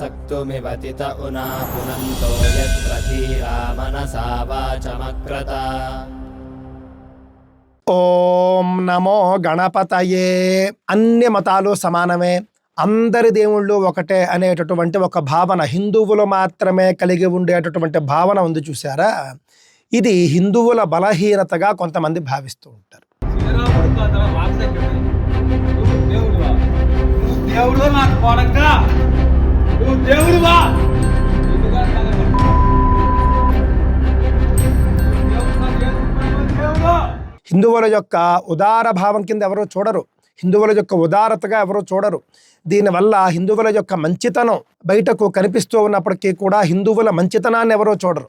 सक्तुमिवतित उना पुनन्तो यत्र धीरा मनसा वाचमक्रता ఓం నమో గణపతయే అన్ని మతాలు సమానమే అందరి దేవుళ్ళు ఒకటే అనేటటువంటి ఒక భావన హిందువులు మాత్రమే కలిగి ఉండేటటువంటి భావన ఉంది చూసారా ఇది హిందువుల బలహీనతగా కొంతమంది భావిస్తూ ఉంటారు శ్రీరాముడు కాదరా రాక్షసుడు నువ్వు దేవుడువా నువ్వు దేవుడు నాకు కొడక నువ్వు దేవుడువా? దేవుడు హిందువుల యొక్క ఉదార భావం కింద ఎవరో చూడరు. హిందువుల యొక్క ఉదారతగా ఎవరో చూడరు. దీనివల్ల హిందువుల యొక్క మంచితనం బయటకు కనిపిస్తూ ఉన్నప్పటికీ కూడా హిందువుల మంచితనాన్ని ఎవరో చూడరు.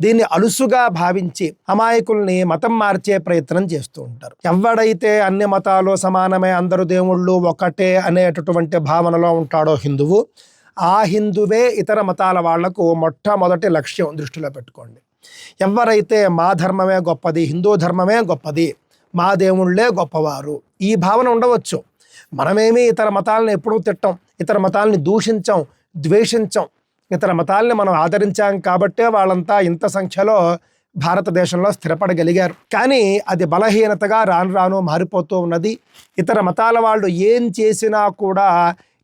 దీన్ని అలుసుగా భావించి అమాయకుల్ని మతం మార్చే ప్రయత్నం చేస్తూ ఉంటారు. ఎవడైతే అన్ని మతాలు సమానమే అందరు దేవుళ్ళు ఒకటే అనేటటువంటి భావనలో ఉంటాడో హిందువు ఆ హిందువే ఇతర మతాల వాళ్ళకు మొట్టమొదటి లక్ష్యం దృష్టిలో పెట్టుకోండి. ఎవరైతే మా ధర్మమే గొప్పది హిందూ ధర్మమే గొప్పది మా దేవుళ్ళే గొప్పవారు ఈ భావన ఉండవచ్చు. మనమేమి ఇతర మతాలను ఎప్పుడూ తిట్టం ఇతర మతాలని దూషించం ద్వేషించం ఇతర మతాల్ని మనం ఆదరించాం కాబట్టే వాళ్ళంతా ఇంత సంఖ్యలో భారతదేశంలో స్థిరపడగలిగారు. కానీ అది బలహీనతగా రాను రాను మారిపోతూ ఉన్నది. ఇతర మతాల వాళ్ళు ఏం చేసినా కూడా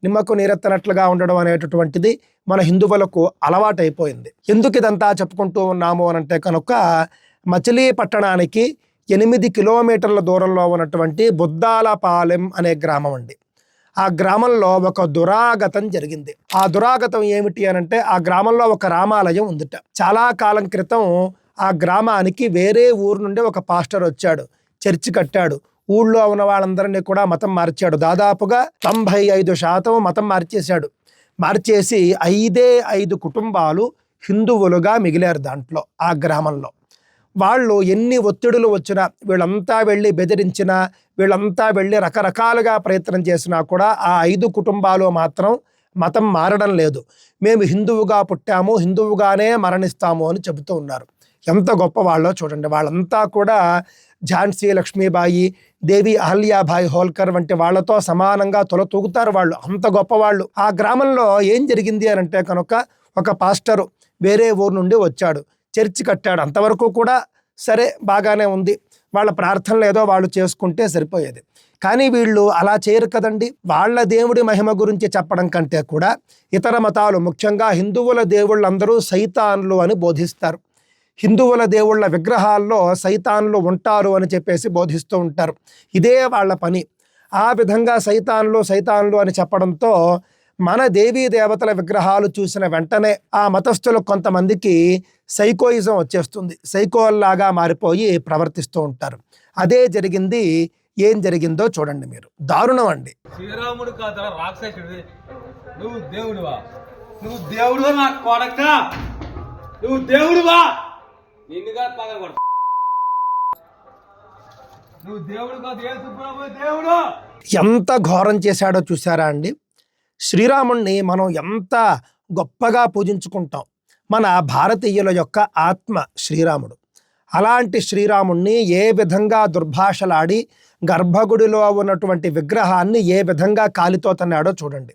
నిమ్మకు నీరెత్తనట్లుగా ఉండడం అనేటటువంటిది మన హిందువులకు అలవాటైపోయింది. ఎందుకు ఇదంతా చెప్పుకుంటూ ఉన్నాము అని అంటే కనుక మచిలీపట్టణానికి ఎనిమిది కిలోమీటర్ల దూరంలో ఉన్నటువంటి బుద్దాలపాలెం అనే గ్రామం అండి. ఆ గ్రామంలో ఒక దురాగతం జరిగింది. ఆ దురాగతం ఏమిటి అని అంటే ఆ గ్రామంలో ఒక రామాలయం ఉందిట. చాలా కాలం క్రితం ఆ గ్రామానికి వేరే ఊరు నుండి ఒక పాస్టర్ వచ్చాడు. చర్చి కట్టాడు. ఊళ్ళో ఉన్న వాళ్ళందరినీ కూడా మతం మార్చాడు. దాదాపుగా తొంభై ఐదు శాతం మతం మార్చేశాడు. మార్చేసి ఐదే ఐదు కుటుంబాలు హిందువులుగా మిగిలారు దాంట్లో ఆ గ్రామంలో. వాళ్ళు ఎన్ని ఒత్తిడులు వచ్చినా వీళ్ళంతా వెళ్ళి బెదిరించినా వీళ్ళంతా వెళ్ళి రకరకాలుగా ప్రయత్నం చేసినా కూడా ఆ ఐదు కుటుంబాలు మాత్రం మతం మారడం లేదు. మేము హిందువుగా పుట్టాము హిందువుగానే మరణిస్తాము అని చెబుతూ ఉన్నారు. ఎంత గొప్ప వాళ్ళో చూడండి. వాళ్ళంతా కూడా ఝాన్సీ లక్ష్మీబాయి దేవి అహల్యాబాయి హోల్కర్ వంటి వాళ్ళతో సమానంగా తొలతూగుతారు వాళ్ళు. అంత గొప్ప వాళ్ళు. ఆ గ్రామంలో ఏం జరిగింది అని అంటే కనుక ఒక పాస్టరు వేరే ఊరు నుండి వచ్చాడు. చర్చి కట్టాడు. అంతవరకు కూడా సరే బాగానే ఉంది. వాళ్ళ ప్రార్థనలు ఏదో వాళ్ళు చేసుకుంటే సరిపోయేది. కానీ వీళ్ళు అలా చేయరు కదండి. వాళ్ళ దేవుడి మహిమ గురించి చెప్పడం కంటే కూడా ఇతర మతాలు ముఖ్యంగా హిందువుల దేవుళ్ళందరూ సైతాన్లు అని బోధిస్తారు. హిందువుల దేవుళ్ళ విగ్రహాల్లో సైతాన్లు ఉంటారు అని చెప్పేసి బోధిస్తూ ఉంటారు. ఇదే వాళ్ళ పని. ఆ విధంగా సైతాన్లు సైతాన్లు అని చెప్పడంతో మన దేవీ దేవతల విగ్రహాలు చూసిన వెంటనే ఆ మతస్థులు కొంతమందికి సైకోయిజం వచ్చేస్తుంది. సైకోల్లాగా మారిపోయి ప్రవర్తిస్తూ ఉంటారు. అదే జరిగింది. ఏం జరిగిందో చూడండి మీరు. దారుణం అండి. శ్రీరాముడు రాక్షసుడు నువ్వు దేవుడువా? నువ్వు దేవుడు నా కొడక? నువ్వు దేవుడువా? నిన్నుగా పగలగొడతా నువ్వు దేవుడు కాదు దేవుడు? ఎంత ఘోరం చేశాడో చూసారా అండి? శ్రీరాముణ్ణి మనం ఎంత గొప్పగా పూజించుకుంటాం? మన భారతీయుల యొక్క ఆత్మ శ్రీరాముడు. అలాంటి శ్రీరాముణ్ణి ఏ విధంగా దుర్భాషలాడి గర్భగుడిలో ఉన్నటువంటి విగ్రహాన్ని ఏ విధంగా కాలితో తన్నాడో చూడండి.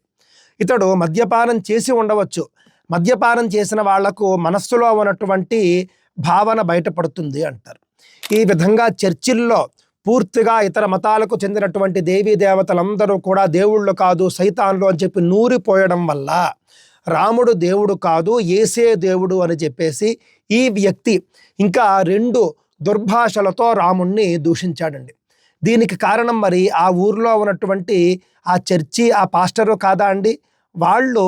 ఇతడు మద్యపానం చేసి ఉండవచ్చు. మద్యపానం చేసిన వాళ్ళకు మనస్సులో ఉన్నటువంటి భావన బయటపడుతుంది అంటారు. ఈ విధంగా చర్చిల్లో పూర్తిగా ఇతర మతాలకు చెందినటువంటి దేవీ దేవతలందరూ కూడా దేవుళ్ళు కాదు సైతాన్లు అని చెప్పి నూరిపోయడం వల్ల రాముడు దేవుడు కాదు ఏసే దేవుడు అని చెప్పేసి ఈ వ్యక్తి ఇంకా రెండు దుర్భాషలతో రాముణ్ణి దూషించాడండి. దీనికి కారణం మరి ఆ ఊర్లో ఉన్నటువంటి ఆ చర్చి ఆ పాస్టరు కాదా అండి? వాళ్ళు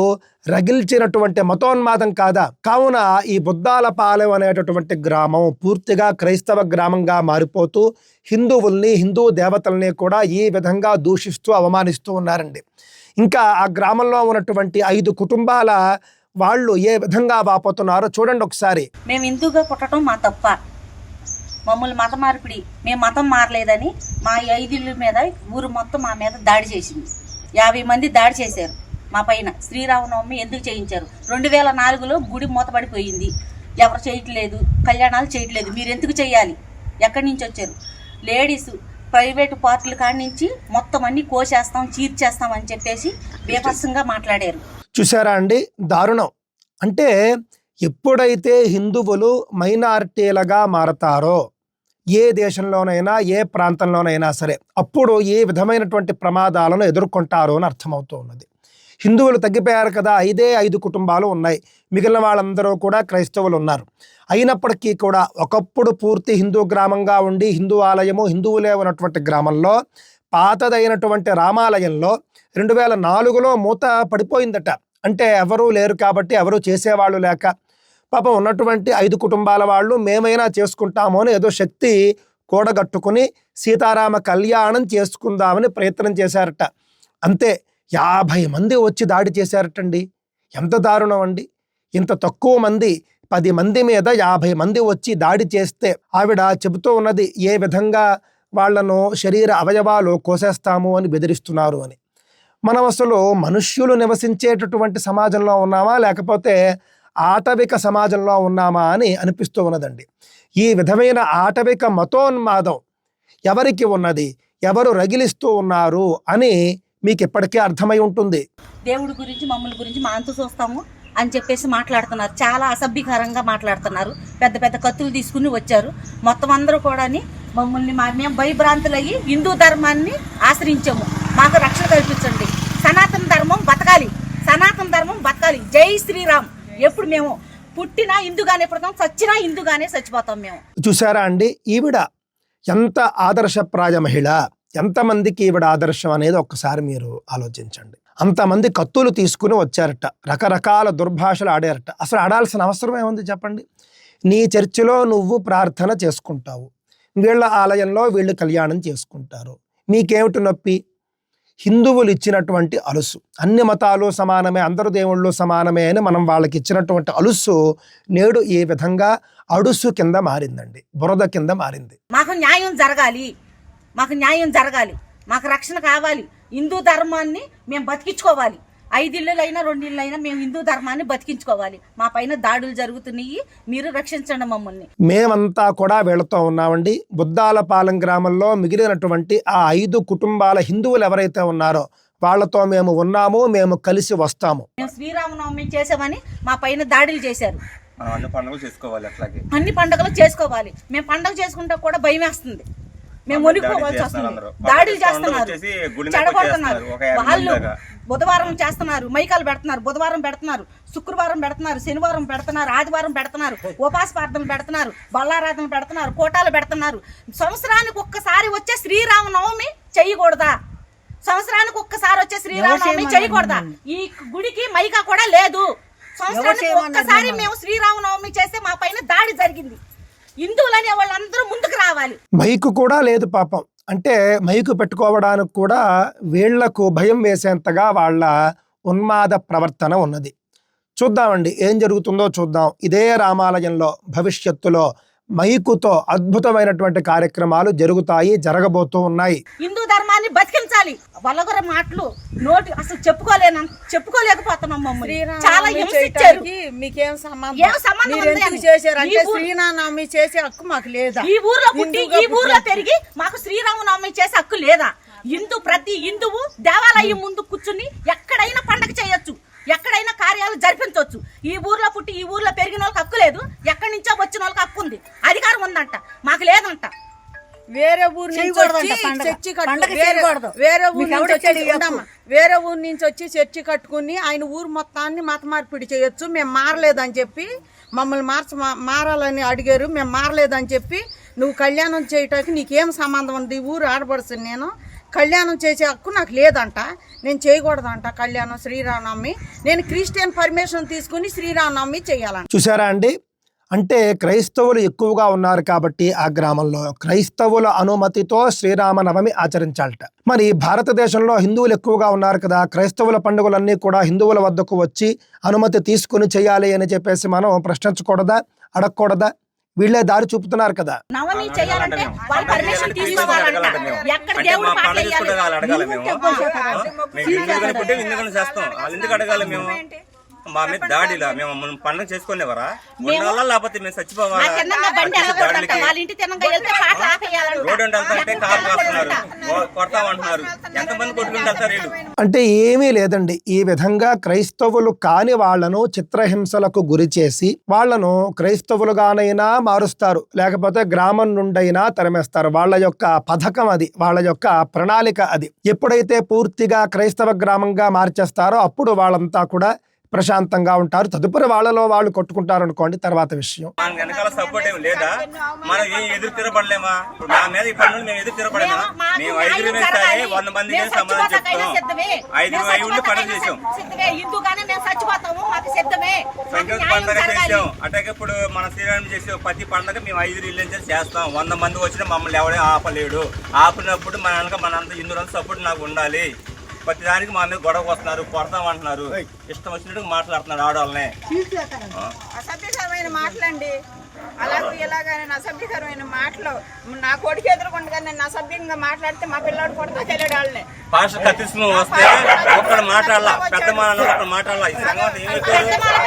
రగిల్చినటువంటి మతోన్మాదం కాదా? కావున ఈ బుద్దాలపాలెం అనేటటువంటి గ్రామం పూర్తిగా క్రైస్తవ గ్రామంగా మారిపోతూ హిందువుల్ని హిందూ దేవతల్ని కూడా ఈ విధంగా దూషిస్తూ అవమానిస్తూ ఉన్నారండి. ఇంకా ఆ గ్రామంలో ఉన్నటువంటి ఐదు కుటుంబాల వాళ్ళు ఏ విధంగా వాపోతున్నారో చూడండి ఒకసారి. మేము హిందూగా పుట్టడం మా తప్ప. మమ్మల్ని మత మార్పిడి మేము మతం మారలేదని మా ఐదిళ్ళ మీద ఊరు మొత్తం మా మీద దాడి చేసింది. యాభై మంది దాడి చేశారు. మా పైన శ్రీరామనవమి ఎందుకు చేయించారు? రెండు వేల నాలుగులో గుడి మూతపడిపోయింది. ఎవరు చేయట్లేదు కళ్యాణాలు చేయట్లేదు. మీరు ఎందుకు చేయాలి? ఎక్కడి నుంచి వచ్చారు? లేడీస్ ప్రైవేటు పార్టీల కాడి నుంచి మొత్తం అన్ని కోసేస్తాం చీర్చేస్తాం అని చెప్పేసి బీభత్సంగా మాట్లాడారు. చూసారా అండి? దారుణం. అంటే ఎప్పుడైతే హిందువులు మైనారిటీలుగా మారతారో ఏ దేశంలోనైనా ఏ ప్రాంతంలోనైనా సరే అప్పుడు ఏ విధమైనటువంటి ప్రమాదాలను ఎదుర్కొంటారో అని అర్థమవుతూ ఉన్నది. హిందువులు తగ్గిపోయారు కదా ఐదే ఐదు కుటుంబాలు ఉన్నాయి. మిగిలిన వాళ్ళందరూ కూడా క్రైస్తవులు ఉన్నారు అయినప్పటికీ కూడా ఒకప్పుడు పూర్తి హిందూ గ్రామంగా ఉండి హిందూ ఆలయము హిందువులే ఉన్నటువంటి గ్రామంలో పాతదైనటువంటి రామాలయంలో రెండు వేల నాలుగులో మూత పడిపోయిందట. అంటే ఎవరూ లేరు కాబట్టి ఎవరూ చేసేవాళ్ళు లేక పాపం ఉన్నటువంటి ఐదు కుటుంబాల వాళ్ళు మేమైనా చేసుకుంటాము అని ఏదో శక్తి కూడగట్టుకుని సీతారామ కళ్యాణం చేసుకుందామని ప్రయత్నం చేశారట. అంతే యాభై మంది వచ్చి దాడి చేశారటండి. ఎంత దారుణం అండి ఇంత తక్కువ మంది పది మంది మీద యాభై మంది వచ్చి దాడి చేస్తే ఆవిడ చెబుతూ ఉన్నది ఏ విధంగా వాళ్ళను శరీర అవయవాలు కోసేస్తాము అని బెదిరిస్తున్నారు అని. మనం అసలు మనుష్యులు నివసించేటటువంటి సమాజంలో ఉన్నామా లేకపోతే ఆటవిక సమాజంలో ఉన్నామా అని అనిపిస్తూ ఉన్నదండి. ఈ విధమైన ఆటవిక మతోన్మాదం ఎవరికి ఉన్నది ఎవరు రగిలిస్తూ ఉన్నారు అని మీకు ఇప్పటికే అర్థమై ఉంటుంది. దేవుడి గురించి మమ్మల్ని గురించి మా అంతు చూస్తాము అని చెప్పేసి మాట్లాడుతున్నారు. చాలా అసభ్యకరంగా మాట్లాడుతున్నారు. పెద్ద పెద్ద కత్తులు తీసుకుని వచ్చారు. మొత్తం అందరూ కూడాని మమ్మల్ని మా మేము భయభ్రాంతులయ్యి హిందూ ధర్మాన్ని ఆశ్రయించాము. మాకు రక్షణ కల్పించండి. సనాతన ధర్మం బతకాలి. సనాతన ధర్మం బతకాలి. జై శ్రీరామ్. ఎప్పుడు మేము పుట్టినా హిందూగానే పుడతాం చచ్చినా హిందూగానే చచ్చిపోతాం మేము. చూసారా అండి? ఈవిడ ఎంత ఆదర్శప్రాయ మహిళ. ఎంతమందికి ఈవిడ ఆదర్శం అనేది ఒక్కసారి మీరు ఆలోచించండి. అంతమంది కత్తులు తీసుకుని వచ్చారట. రకరకాల దుర్భాషలు ఆడారట. అసలు ఆడాల్సిన అవసరం ఏముంది చెప్పండి? నీ చర్చిలో నువ్వు ప్రార్థన చేసుకుంటావు. వీళ్ళ ఆలయంలో వీళ్ళు కళ్యాణం చేసుకుంటారు. నీకేమిటి నొప్పి? హిందువులు ఇచ్చినటువంటి అలుసు. అన్ని మతాలు సమానమే అందరు దేవుళ్ళు సమానమే అని మనం వాళ్ళకి ఇచ్చినటువంటి అలుసు నేడు ఈ విధంగా అడుసు కింద మారిందండి. బురద కింద మారింది. మాకు న్యాయం జరగాలి. మాకు న్యాయం జరగాలి. మాకు రక్షణ కావాలి. హిందూ ధర్మాన్ని మేము బతికించుకోవాలి. ఐదిళ్ళైనా రెండిళ్ళైనా మేము హిందూ ధర్మాన్ని బతికించుకోవాలి. మా పైన దాడులు జరుగుతున్నాయి. మీరు రక్షించండి మమ్మల్ని. మేమంతా కూడా వీళ్ళతో ఉన్నామండి. బుద్దాలపాలెం గ్రామంలో మిగిలినటువంటి ఆ ఐదు కుటుంబాల హిందువులు ఎవరైతే ఉన్నారో వాళ్ళతో మేము ఉన్నాము మేము కలిసి వస్తాము. మేము శ్రీరామనవమి చేసామని మా పైన దాడులు చేశారు. మనం అన్ని పండుగలు చేసుకోవాలి అట్లాగే. అన్ని పండుగలు చేసుకోవాలి. మేము పండుగ చేసుకుంటే కూడా భయం వేస్తుంది మేము వణికిపోవాల్సి వస్తుంది అందరూ. దాడులు చేస్తున్నారు. చెడగొడుతున్నారు. వాళ్ళు. బుధవారం చేస్తున్నారు. మైకాలు పెడుతున్నారు. బుధవారం పెడుతున్నారు. శుక్రవారం పెడుతున్నారు. శనివారం పెడుతున్నారు. ఆదివారం పెడుతున్నారు. ఉపాస ప్రార్థనలు పెడుతున్నారు. బల్లారాధనలు పెడుతున్నారు. కోటాలు పెడుతున్నారు. సంవత్సరానికి ఒక్కసారి వచ్చే శ్రీరామనవమి చేయకూడదా? సంవత్సరానికి ఒక్కసారి వచ్చే శ్రీరామనవమి చేయకూడదా? ఈ గుడికి మైకా కూడా లేదు. సంవత్సరానికి ఒక్కసారి మేము శ్రీరామనవమి చేస్తే మా పైన దాడి జరిగింది. హిందువులనే వాళ్ళందరూ ముందుకు రావాలి. మైకు కూడా లేదు పాపం. అంటే మైకు పెట్టుకోవడానికి కూడా వీళ్ళకు భయం వేసేంతగా వాళ్ళ ఉన్మాద ప్రవర్తన ఉన్నది. చూద్దామండి ఏం జరుగుతుందో చూద్దాం. ఇదే రామాలయంలో భవిష్యత్తులో మైకుతో అద్భుతమైనటువంటి కార్యక్రమాలు జరుగుతాయి జరగబోతూ ఉన్నాయి. హిందూ ధర్మాన్ని బతికించాలి. వల్లగొర మాటలు నోటి అసలు చెప్పుకోలేను చెప్పుకోలేకపోతున్నాం మమ్మల్ని. చాలా హింసించారు. మీకేం సంబంధం? చేశారంటే శ్రీనామామి చేసే హక్కు మాకు లేదా? ఈ ఊర్లో పుట్టి ఈ ఊర్లో పెరిగి మాకు శ్రీరామనవమి చేసే హక్కు లేదా? హిందూ ప్రతి హిందువు దేవాలయం ముందు కూర్చుని ఎక్కడైనా పండగ చేయొచ్చు. ఎక్కడైనా కార్యాలు జరిపించవచ్చు ఈ ఊర్లో పుట్టి ఈ ఊర్లో వేరే ఊరు నుంచి వచ్చి. చర్చి కట్టు పండగ వేరే- ఊరు నుంచి వచ్చి. వేరే ఊరు నుంచి వచ్చి చర్చి కట్టుకుని ఆయన ఊరు మొత్తాన్ని మత మార్పిడి చేయొచ్చు. మేము మారలేదని చెప్పి మమ్మల్ని మార్చ మారాలని అడిగారు. మేము మారలేదని చెప్పి నువ్వు కళ్యాణం చేయటానికి నీకేం సంబంధం ఉంది ఈ ఊరు ఆడపడుతుంది నేను కళ్యాణం చేసే హక్కు నాకు లేదంట. నేను చేయకూడదంట కళ్యాణం శ్రీరామనవమి. నేను క్రిస్టియన్ పర్మిషన్ తీసుకుని శ్రీరామనవమి చేయాలంట. చూసారా అండి? అంటే క్రైస్తవులు ఎక్కువగా ఉన్నారు కాబట్టి ఆ గ్రామంలో క్రైస్తవుల అనుమతితో శ్రీరామనవమి ఆచరించాలట. మరి భారతదేశంలో హిందువులు ఎక్కువగా ఉన్నారు కదా క్రైస్తవుల పండుగలన్నీ కూడా హిందువుల వద్దకు వచ్చి అనుమతి తీసుకుని చేయాలి అని చెప్పేసి మనం ప్రశ్నించకూడదా అడగకూడదా? వీళ్ళే దారి చూపుతున్నారు కదా. నవమి చేయాలంటే. వాళ్ళ పర్మిషన్ తీసుకోవాలంట. ఎక్కడ దేవుడు పాటలు చేస్తాం? ఎందుకు అడగాలి మేము. మా మీద దాడిలా? మేము పండుగ చేసుకోలేవరా ఉండాలా లేకపోతే మేము చచ్చిపోవాలా? రోడ్డు అంటే కాస్తున్నారు. కొడతామంటున్నారు ఎంతమంది కొట్టుకుంటూ వెళ్తారు వీళ్ళు? అంటే ఏమీ లేదండి. ఈ విధంగా క్రైస్తవులు కాని వాళ్ళను చిత్రహింసలకు గురి చేసి వాళ్ళను క్రైస్తవులుగానైనా మారుస్తారు. లేకపోతే గ్రామం నుండైనా తరిమేస్తారు. వాళ్ళ యొక్క పథకం అది. వాళ్ళ యొక్క ప్రణాళిక అది. ఎప్పుడైతే పూర్తిగా క్రైస్తవ గ్రామంగా మార్చేస్తారో అప్పుడు వాళ్ళంతా కూడా ప్రశాంతంగా ఉంటారు. తదుపరి వాళ్ళలో వాళ్ళు కొట్టుకుంటారు అనుకోండి తర్వాత విషయం. మన వెనకాల సపోర్ట్ ఏమి లేదా? మనం ఏం ఎదురు తిరగబడలేమా? మీద మేము ఎదురు మేము ఐదుగురు. వంద సమాధానం చెప్తాం. ఉండి పనులు చేసాం. సంక్రాంతి న్యాయం పండుగ జరగాలి. చేసాం. అట్లాగే ఇప్పుడు మన శ్రీరామ్ చేసే ప్రతి పండుగ మేము ఐదు ఇల్లు చేస్తాం. వంద మంది వచ్చినా మమ్మల్ని ఎవడే ఆపలేడు. ఆపినప్పుడు మన వెనక మనంతా హిందువులంతా సపోర్ట్ నాకు ఉండాలి. ప్రతి దానికి మా మీద గొడవ వస్తున్నారు కొడతాం అంటున్నారు ఇష్టం వచ్చినట్టు మాట్లాడుతున్నారు ఆడవాళ్ళని. అసభ్యకరమైన మాటలండి. అలాగే ఇలాగ అసభ్యకరమైన మాటలు. నా కొడుకు ఎదురుకుండా నేను అసభ్యంగా మాట్లాడితే మా పిల్లాడు కొడతా తెలియడు వాళ్ళని. పాస్టర్ కత్తిస్తూ వస్తే ఒక్కడ మాట్లాడాల? పెద్ద మాట్లాడాల?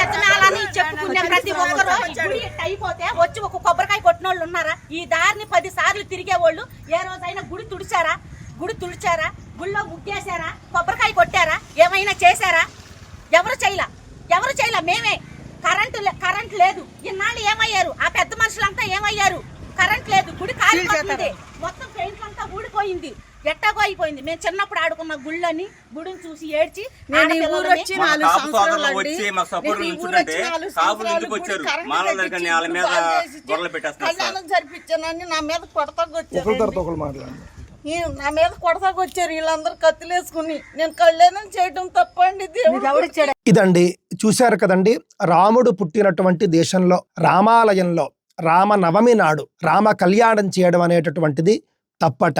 పెద్దమాలని చెప్పుకునే ప్రతి ఒక్కరు అయిపోతే వచ్చి ఒక కొబ్బరికాయ కొట్టిన వాళ్ళు ఉన్నారా? ఈ దారిని పది సార్లు తిరిగే వాళ్ళు ఏ రోజైనా గుడి తుడిచారా? గుడి తుడిచారా? గుళ్ళో ముగ్గేశారా? కొబ్బరికాయ కొట్టారా? ఏమైనా చేశారా? ఎవరు చేయలా? ఎవరు చేయలా? మేమే. కరెంటు లే- కరెంట్ లేదు. ఇన్నాళ్ళు ఏమయ్యారు? ఆ పెద్ద మనుషులంతా ఏమయ్యారు? కరెంట్ లేదు. గుడి కాలిపోతుంది మొత్తం పెయింట్ అంతా ఊడిపోయింది. ఎట్టాగో అయిపోయింది. మేము చిన్నప్పుడు ఆడుకున్న గుళ్ళని గుడిని చూసి ఏడ్చి జరిపించానని నా మీద వచ్చారు ఈ నా మీద కొడతాకు వచ్చారు వీళ్ళందరూ కత్తిలేసుకుని. నేను కళ్యాణం చేయడం తప్పండి దేవుడు ఇదండి చూశారు కదండి రాముడు పుట్టినటువంటి దేశంలో రామాలయంలో రామనవమి నాడు రామ కళ్యాణం చేయడం అనేటటువంటిది తప్పట.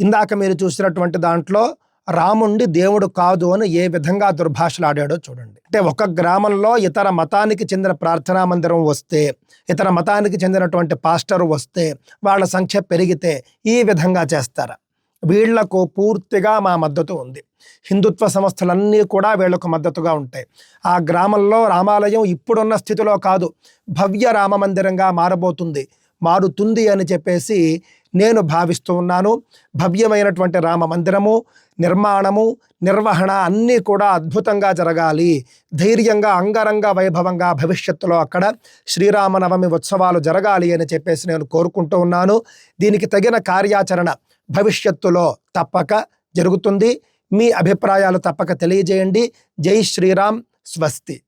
ఇందాక మీరు చూసినటువంటి దాంట్లో రాముండి దేవుడు కాదు అని ఏ విధంగా దుర్భాషలాడాడో చూడండి. అంటే ఒక గ్రామంలో ఇతర మతానికి చెందిన ప్రార్థనా మందిరం వస్తే ఇతర మతానికి చెందినటువంటి పాస్టర్ వస్తే వాళ్ళ సంఖ్య పెరిగితే ఈ విధంగా చేస్తారా? వీళ్ళకు పూర్తిగా మా మద్దతు ఉంది. హిందుత్వ సంస్థలన్నీ కూడా వీళ్ళకు మద్దతుగా ఉంటాయి. ఆ గ్రామంలో రామాలయం ఇప్పుడున్న స్థితిలో కాదు. భవ్య రామ మందిరంగా మారబోతుంది మారుతుంది అని చెప్పేసి నేను భావిస్తూ ఉన్నాను. భవ్యమైనటువంటి రామ మందిరము నిర్మాణము నిర్వహణ అన్నీ కూడా అద్భుతంగా జరగాలి. ధైర్యంగా అంగరంగ వైభవంగా భవిష్యత్తులో అక్కడ శ్రీరామనవమి ఉత్సవాలు జరగాలి అని చెప్పేసి నేను కోరుకుంటూ ఉన్నాను. దీనికి తగిన కార్యాచరణ భవిష్యత్తులో తప్పక జరుగుతుంది. మీ అభిప్రాయాలు తప్పక తెలియజేయండి. జై శ్రీరామ్. స్వస్తి.